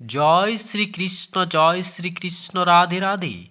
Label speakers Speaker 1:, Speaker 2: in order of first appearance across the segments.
Speaker 1: জয় শ্রীকৃষ্ণ জয় শ্রীকৃষ্ণ রাধে রাধে।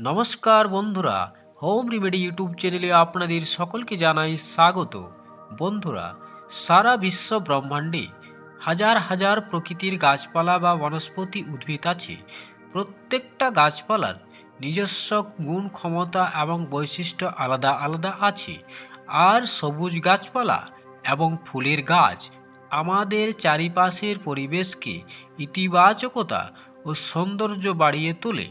Speaker 1: নমস্কার বন্ধুরা, home remedy YouTube চ্যানেলে আপনাদের সকলকে জানাই স্বাগত। বন্ধুরা, সারা বিশ্ব ব্রহ্মাণ্ডে হাজার হাজার প্রকৃতির গাছপালা বা বনস্পতি উদ্ভিদ আছে। প্রত্যেকটা গাছপালার নিজস্ব গুণ, ক্ষমতা এবং বৈশিষ্ট্য আলাদা আলাদা আছে। আর সবুজ গাছপালা এবং ফুলের গাছ আমাদের চারিপাশের পরিবেশকে ইতিবাচকতা ও সৌন্দর্য বাড়িয়ে তোলে।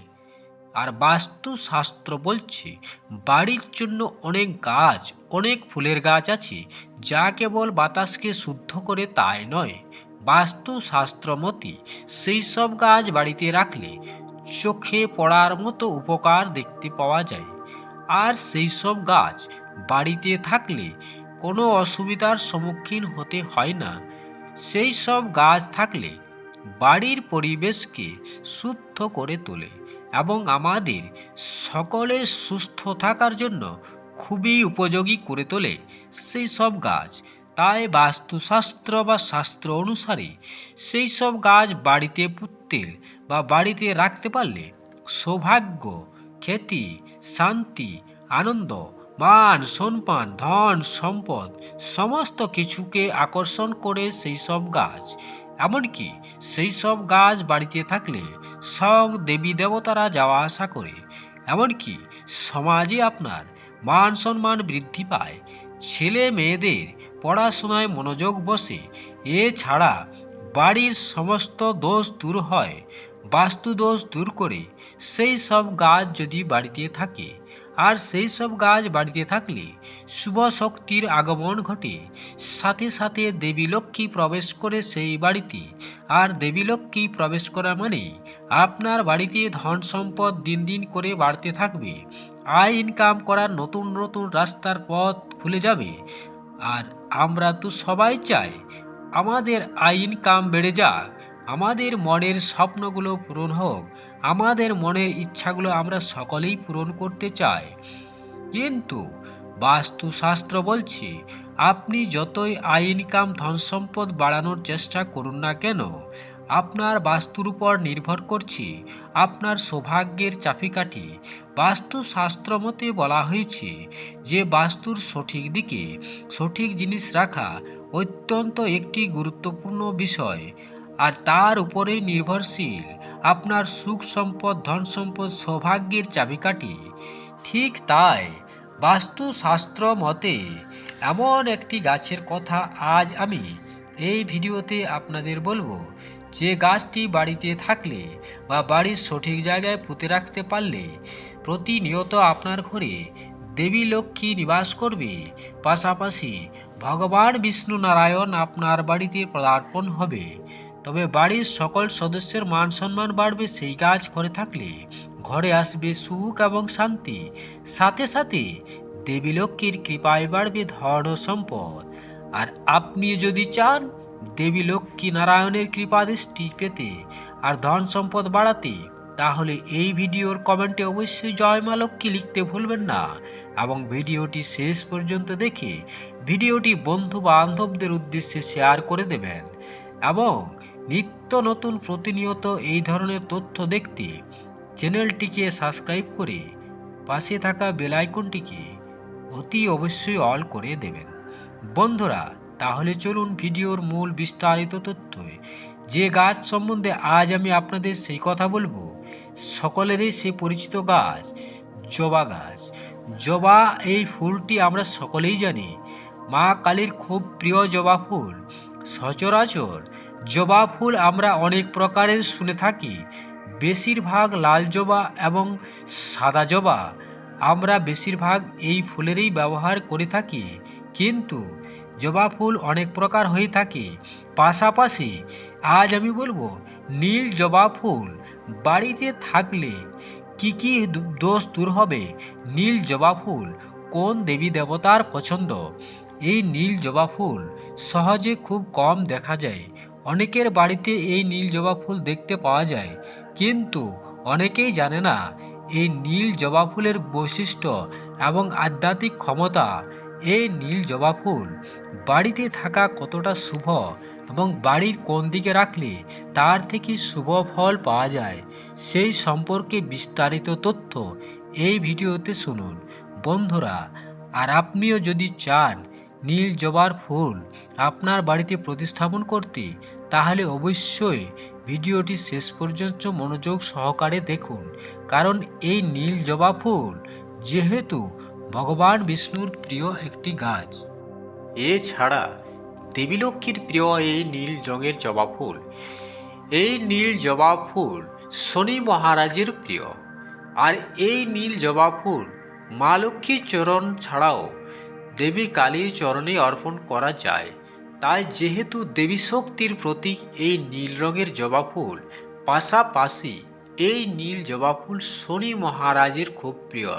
Speaker 1: আর বাস্তুশাস্ত্র বলছে, বাড়ির জন্য অনেক গাছ, অনেক ফুলের গাছ আছে, যা কেবল বাতাসকে শুদ্ধ করে তাই নয়। বাস্তুশাস্ত্র মতে, সেই সব গাছ বাড়িতে রাখলে চোখে পড়ার মতো উপকার দেখতে পাওয়া যায়। আর সেই সব গাছ বাড়িতে থাকলে কোনো অসুবিধার সম্মুখীন হতে হয় না। সেই সব গাছ থাকলে বাড়ির পরিবেশকে শুদ্ধ করে তোলে এবং আমাদের সকলের সুস্থ থাকার জন্য খুবই উপযোগী করে তোলে। সেই সব গাছ, তাই বাস্তুশাস্ত্র বা শাস্ত্র অনুসারে সেই সব গাছ বাড়িতে পুঁততে বা বাড়িতে রাখতে পারলে সৌভাগ্য, খ্যাতি, শান্তি, আনন্দ মান সম্মান ধন, সম্পদ, সমস্ত কিছুকে আকর্ষণ করে সেই সব গাছ। এমনকি সেই সব গাছ বাড়িতে থাকলে সং দেবী দেবতারা যাওয়া আসা করে। এমনকি সমাজে আপনার মান সম্মান বৃদ্ধি পায়। ছেলে মেয়েদের পড়াশোনায় মনোযোগ বসে। এছাড়া বাড়ির সমস্ত দোষ দূর হয় বাস্তু দোষ দূর করে। সেই সব গাছ যদি বাড়িতে থাকে আর সেই সব গাছ বাড়িতে থাকলে শুভ শক্তির আগমন ঘটে। সাথে সাথে দেবী লক্ষ্মী প্রবেশ করে সেই বাড়িতে। আর দেবী লক্ষ্মী প্রবেশ করা মানে আপনার বাড়িতে ধন সম্পদ দিন দিন করে বাড়তে থাকবে। আয় ইনকাম করার নতুন নতুন রাস্তার পথ খুলে যাবে। আর আমরা তো সবাই চাই আমাদের আয় ইনকাম বেড়ে যাক। আমাদের মনের স্বপ্নগুলো পূরণ হোক। আমাদের মনের ইচ্ছাগুলো আমরা সকলেই পূরণ করতে চাই। কিন্তু বাস্তুশাস্ত্র বলছে, আপনি যতই আয় ইনকাম ধন সম্পদ বাড়ানোর চেষ্টা করুন না কেন, আপনার বাস্তুর উপর নির্ভর করছে, আপনার সৌভাগ্যের চাপিকাঠি। বাস্তুশাস্ত্র মতে বলা হয়েছে যে, বাস্তুর সঠিক দিকে সঠিক জিনিস রাখা অত্যন্ত একটি গুরুত্বপূর্ণ বিষয়, আর তার উপরেই নির্ভরশীল। আপনার সুখ সম্পদ, ধন সম্পদ, সৌভাগ্যের চাবিকাঠি। ঠিক তাই বাস্তুশাস্ত্র মতে এমন একটি গাছের কথা আজ আমি এই ভিডিওতে আপনাদের বলব। যে গাছটি বাড়িতে থাকলে বা বাড়ির সঠিক জায়গায় পুঁতে রাখতে পারলে প্রতিনিয়ত আপনার ঘরে দেবী লক্ষ্মী নিবাস করবে। পাশাপাশি ভগবান বিষ্ণু নারায়ণ আপনার বাড়িতে পদার্পণ হবে। তবে বাড়ির সকল সদস্যের মান সম্মান বাড়বে সেই কাজ করে থাকলে ঘরে আসবে সুখ এবং শান্তি। সাথে সাথে দেবী লক্ষ্মীর কৃপায় বাড়বে ধন সম্পদ। আর আপনি যদি চান দেবী লক্ষ্মী নারায়ণের কৃপা দৃষ্টি পেতে আর ধন সম্পদ বাড়াতে, তাহলে এই ভিডিওর কমেন্টে অবশ্যই জয় মা লক্ষ্মী লিখতে ভুলবেন না এবং ভিডিওটি শেষ পর্যন্ত দেখে ভিডিওটি বন্ধু বান্ধবদের উদ্দেশ্যে শেয়ার করে দেবেন এবং নিত্য নতুন প্রতিনিয়ত এই ধরনের তথ্য দেখতে চ্যানেলটিকে সাবস্ক্রাইব করে পাশে থাকা বেলাইকনটিকে অতি অবশ্যই অল করে দেবেন। বন্ধুরা, তাহলে চলুন ভিডিওর মূল বিস্তারিত তথ্য যে গাছ সম্বন্ধে আজ আমি আপনাদের সেই কথা বলব, সকলেরই সে পরিচিত গাছ, জবা গাছ। জবা এই ফুলটি আমরা সকলেই জানি। মা কালীর খুব প্রিয় জবা ফুল। সচরাচর জবা ফুল আমরা অনেক প্রকারের শুনে থাকি। বেশিরভাগ লাল জবা এবং সাদা জবা আমরা বেশিরভাগ এই ফুলেরই ব্যবহার করে থাকি। কিন্তু জবা ফুল অনেক প্রকার হয়ে থাকে। পাশাপাশি আজ আমি বলব, নীল জবা ফুল বাড়িতে থাকলে কি কি দোষ দূর হবে? নীল জবা ফুল কোন দেবী দেবতার পছন্দ? এই নীল জবা ফুল সহজে খুব কম দেখা যায়। অনেকের বাড়িতে এই নীল জবা ফুল দেখতে পাওয়া যায়, কিন্তু অনেকেই জানে না এই নীল জবা ফুলের বৈশিষ্ট্য এবং আধ্যাত্মিক ক্ষমতা। এই নীল জবা ফুল বাড়িতে থাকা কতটা শুভ এবং বাড়ির কোন দিকে রাখলে তার থেকে শুভ ফল পাওয়া যায়, সেই সম্পর্কে বিস্তারিত তথ্য এই ভিডিওতে শুনুন। বন্ধুরা, আর আপনিও যদি চান নীল জবার ফুল আপনার বাড়িতে প্রতিস্থাপন করতে তাহলে অবশ্যই ভিডিওটি শেষ পর্যন্ত মনোযোগ সহকারে দেখুন, কারণ এই নীল জবা ফুল যেহেতু ভগবান বিষ্ণুর প্রিয় একটি গাছ। এছাড়া দেবীলক্ষ্মীর প্রিয় এই নীল রঙের জবা ফুল। এই নীল জবা ফুল শনি মহারাজের প্রিয়। আর এই নীল জবা ফুল মা লক্ষ্মীর চরণ ছাড়াও দেবী কালীর চরণে অর্পণ করা যায়। তাই যেহেতু দেবী শক্তির প্রতীক এই নীল রঙের জবা ফুল, পাশাপাশি এই নীল জবা ফুল শনি মহারাজের খুব প্রিয়।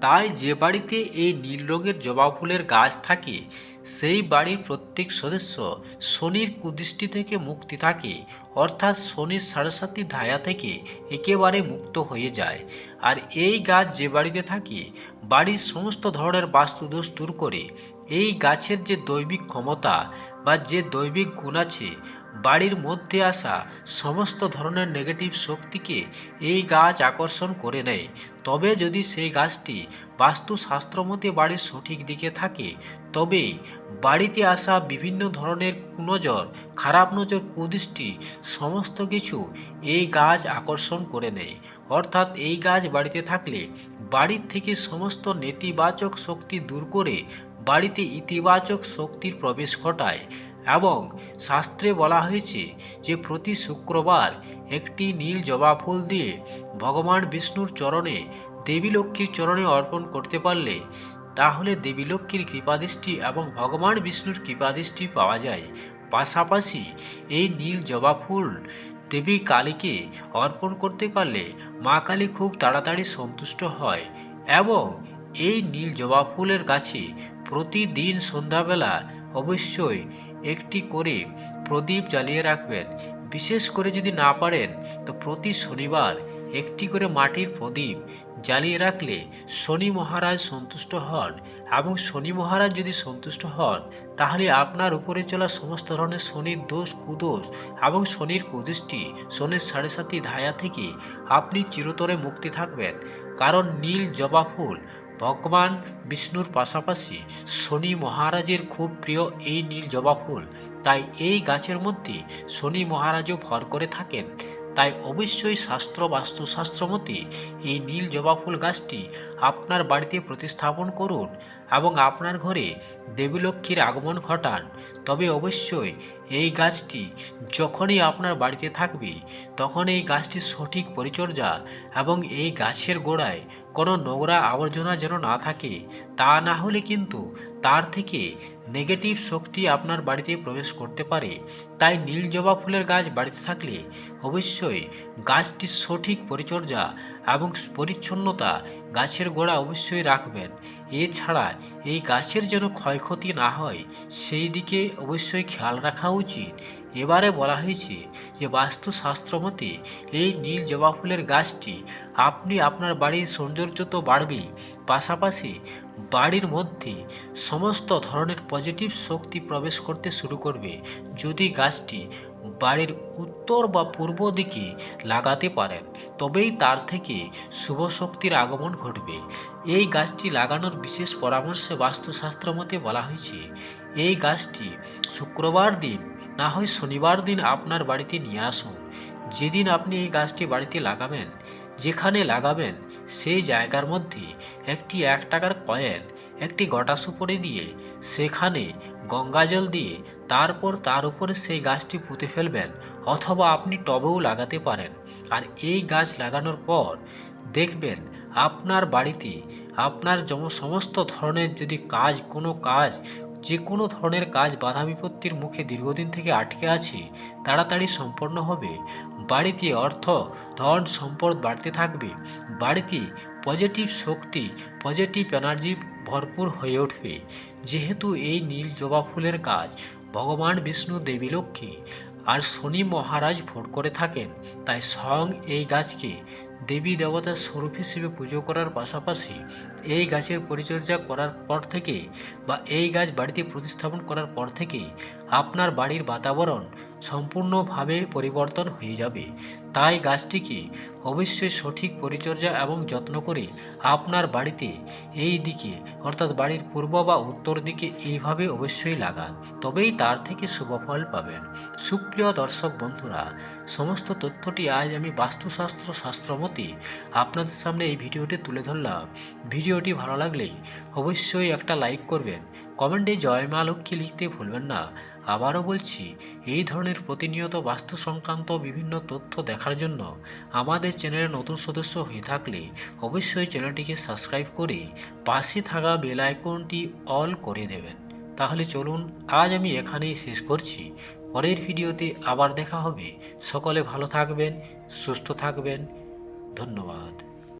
Speaker 1: তাই যে বাড়িতে এই নীল রঙের জবা ফুলের গাছ থাকে, সেই বাড়ির প্রত্যেক সদস্য শনির কুদৃষ্টি থেকে মুক্তি থাকে, অর্থাৎ শনির সাড়ে ধায়া থেকে একেবারে মুক্ত হয়ে যায়। আর এই গাছ যে বাড়িতে থাকে, বাড়ির সমস্ত ধরনের বাস্তুদোষ দূর করে, এই গাছের যে দৈবিক ক্ষমতা বা যে দৈবিক গুণ আছে, বাড়ির মধ্যে আসা সমস্ত ধরনের নেগেটিভ শক্তিকে এই গাছ আকর্ষণ করে নেয়। তবে যদি সেই গাছটি বাস্তুশাস্ত্র মতে বাড়ির সঠিক দিকে থাকে, তবে বাড়িতে আসা বিভিন্ন ধরনের কুনজর খারাপ নজর কুদৃষ্টি সমস্ত কিছু এই গাছ আকর্ষণ করে নেয়। অর্থাৎ এই গাছ বাড়িতে থাকলে বাড়ির থেকে সমস্ত নেতিবাচক শক্তি দূর করে বাড়িতে ইতিবাচক শক্তির প্রবেশ ঘটায় এবং শাস্ত্রে বলা হয়েছে যে প্রতি শুক্রবার একটি নীল জবা ফুল দিয়ে ভগবান বিষ্ণুর চরণে দেবী লক্ষ্মীর চরণে অর্পণ করতে পারলে তাহলে দেবী লক্ষ্মীর কৃপাদৃষ্টি এবং ভগবান বিষ্ণুর কৃপাদৃষ্টি পাওয়া যায়। পাশাপাশি এই নীল জবা ফুল দেবী কালীকে অর্পণ করতে পারলে মা কালী খুব তাড়াতাড়ি সন্তুষ্ট হয় এবং এই নীল জবা ফুলের গাছে প্রতিদিন সন্ধ্যাবেলা অবশ্যই একটি করে প্রদীপ জ্বালিয়ে রাখবেন। বিশেষ করে যদি না পারেন, তো প্রতি শনিবার একটি করে মাটির প্রদীপ জ্বালিয়ে রাখলে শনি মহারাজ সন্তুষ্ট হন এবং শনি মহারাজ যদি সন্তুষ্ট হন, তাহলে আপনার উপরে চলা সমস্ত ধরনের শনির দোষ, কুদোষ এবং শনির কুদৃষ্টি শনির সাড়ে সাতি ধায়া থেকে আপনি চিরতরে মুক্তি থাকবেন। কারণ নীল জবা ফুল ভগবান বিষ্ণুর পাশাপাশি শনি মহারাজের খুব প্রিয় এই নীল জবা ফুল। তাই এই গাছের মধ্যে শনি মহারাজও ভর করে থাকেন। তাই অবশ্যই শাস্ত্র বাস্তুশাস্ত্র মতে এই নীল জবা ফুল গাছটি আপনার বাড়িতে প্রতিস্থাপন করুন এবং আপনার ঘরে দেবীলক্ষ্মীর আগমন ঘটান। তবে অবশ্যই এই গাছটি যখনই আপনার বাড়িতে থাকবে, তখন এই গাছটির সঠিক পরিচর্যা এবং এই গাছের গোড়ায় কোনো নোংরা আবর্জনা যেন না থাকে তা না হলে কিন্তু তার থেকে নেগেটিভ শক্তি আপনার বাড়িতে প্রবেশ করতে পারে। তাই নীল জবা ফুলের গাছ বাড়িতে থাকলে অবশ্যই গাছটির সঠিক পরিচর্যা এবং পরিচ্ছন্নতা গাছের গোড়া অবশ্যই রাখবেন। এছাড়া এই গাছের যেন ক্ষয়ক্ষতি না হয়, সেই দিকে অবশ্যই খেয়াল রাখা উচিত। এবারে বলা হয়েছে যে, বাস্তুশাস্ত্র মতে এই নীল জবা ফুলের গাছটি আপনি আপনার বাড়ির সৌন্দর্য তো বাড়বেই, পাশাপাশি বাড়ির মধ্যে সমস্ত ধরনের পজিটিভ শক্তি প্রবেশ করতে শুরু করবে যদি গাছটি বাড়ির উত্তর বা পূর্ব দিকে লাগাতে পারেন, তবেই তার থেকে শুভ শক্তির আগমন ঘটবে। এই গাছটি লাগানোর বিশেষ পরামর্শে বাস্তুশাস্ত্র মতে বলা হয়েছে, এই গাছটি শুক্রবার দিন, না হয় শনিবার দিন আপনার বাড়িতে নিয়ে আসুন। যেদিন আপনি এই গাছটি বাড়িতে লাগাবেন যেখানে লাগাবেন, সেই জায়গার মধ্যে একটি এক টাকার কয়েন, একটি গটা সুপড়ে দিয়ে, সেখানে গঙ্গাজল দিয়ে, তারপর তার উপরে সেই গাছটি পুঁতে ফেলবেন, অথবা আপনি টবেও লাগাতে পারেন। আর এই গাছ লাগানোর পর দেখবেন আপনার বাড়িতে আপনার সমস্ত ধরনের যদি কাজ, কোনো কাজ যে কোনো ধরনের কাজ বাধা বিপত্তির মুখে দীর্ঘদিন থেকে আটকে আছে, তাড়াতাড়ি সম্পন্ন হবে। বাড়িতে অর্থ, ধন সম্পদ বাড়তে থাকবে। বাড়িতে পজিটিভ শক্তি পজিটিভ এনার্জি ভরপুর হয়ে উঠবে। যেহেতু এই নীল জবা ফুলের গাছ ভগবান বিষ্ণু দেবী লক্ষ্মী আর শনি মহারাজ ভোট করে থাকেন, তাই স্বয়ং এই গাছকে দেবী দেবতার স্বরূপ হিসেবে পুজো করার পাশাপাশি এই গাছের পরিচর্যা করার পর থেকে বা এই গাছ বাড়িতে প্রতিস্থাপন করার পর থেকে আপনার বাড়ির বাতাবরণ সম্পূর্ণভাবে পরিবর্তন হয়ে যাবে। তাই গাছটিকে অবশ্যই সঠিক পরিচর্যা এবং যত্ন করে আপনার বাড়িতে এই দিকে, অর্থাৎ বাড়ির পূর্ব বা উত্তর দিকে এইভাবে অবশ্যই লাগান। তবেই তার থেকে শুভ ফল পাবেন। সুপ্রিয় দর্শক বন্ধুরা, সমস্ত তথ্যটি আজ আমি বাস্তুশাস্ত্র শাস্ত্রমতে আপনাদের সামনে এই ভিডিওটি তুলে ধরলাম। ভিডিওটি ভালো লাগলে অবশ্যই একটা লাইক করবেন। কমেন্টে জয় মা লক্ষ্মী লিখতে ভুলবেন না। আবারও বলছি, এই ধরনের প্রতিনিয়ত বাস্তু সংক্রান্ত বিভিন্ন তথ্য দেখার জন্য আমাদের চ্যানেলে নতুন সদস্য হয়ে থাকলে অবশ্যই চ্যানেলটিকে সাবস্ক্রাইব করে পাশে থাকা বেল আইকনটি অল করে দেবেন। তাহলে চলুন, আজ আমি এখানেই শেষ করছি। পরের ভিডিওতে আবার দেখা হবে। সকলে ভালো থাকবেন, সুস্থ থাকবেন। ধন্যবাদ।